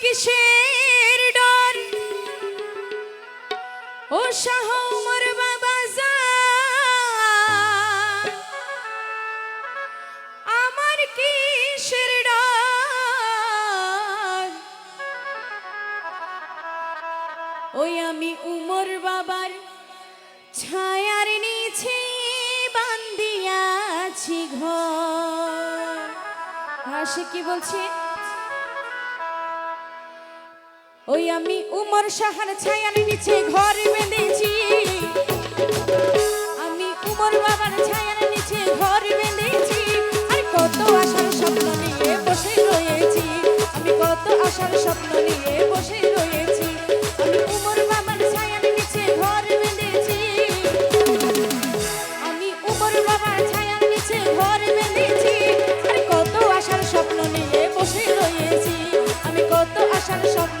কিসের ডর? ও শাহ মোর বাবা। আমার কিসের ডর? ওই আমি উমর বাবার ছায়ার নিচে বান্দিয়াছি ঘর। সে কি বলছে? ওই আমি উমর সাহার ছায়ার নিচে ঘর বেঁধেছি। আমি উমর বাবার ছায়ার নিচে ঘর বেঁধেছি। আর কত আশার স্বপ্ন নিয়ে বসে রয়েছি। আমি কত আশার স্বপ্ন নিয়ে বসে রয়েছি। আমি উমর বাবার ছায়ার নিচে ঘর বেঁধেছি। আমি উমর বাবার ছায়ার নিচে ঘর বেঁধেছি। আর কত আশার স্বপ্ন নিয়ে বসে রয়েছি। আমি কত আশার স্বপ্ন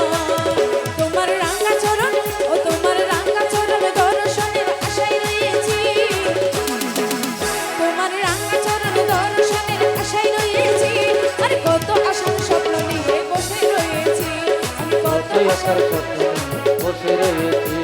আশার সাথে বসে রয়েছি।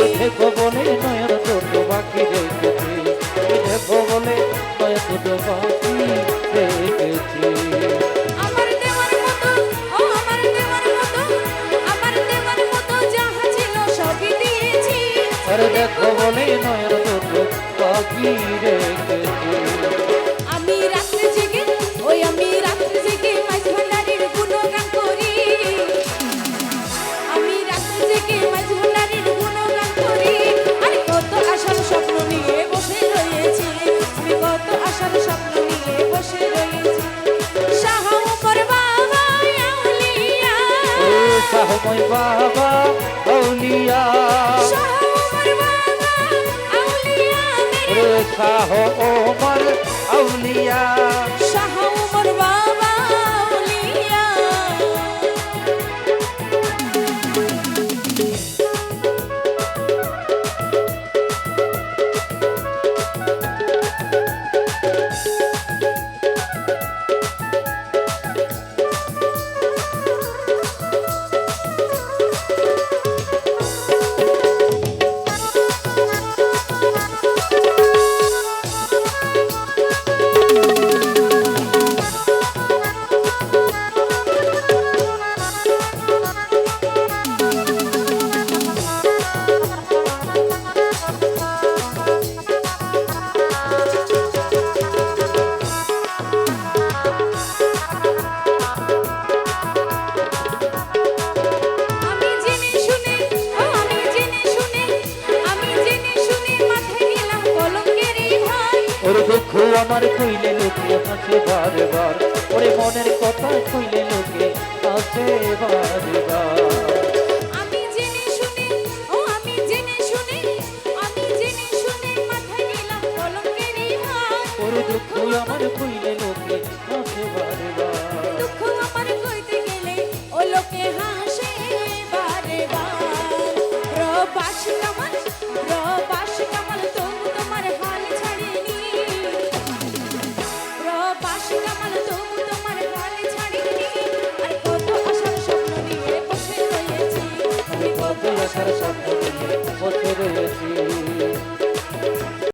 দেখো বলে নয়ন দুটো বাকি রেখেছি। দেখো বলে নয়ন দুটো বাকি রেখেছি। আরে দেখো বলে নয়ন দুটো বাকি রেখেছি। সময় বাবা অলিয়া শাহ ওমর অলিয়া আমার কইলে লোকে হাসে বারে বার ওরে মনের কথা কইলে লোকে হাসে বারে বার ও দুঃখ আমার কইলে লোকে হাসে বারে বার দুঃখ আমার কইতে গেলে ও লোকে হাসে বারে বার প্রবাস প্রবাস কামাল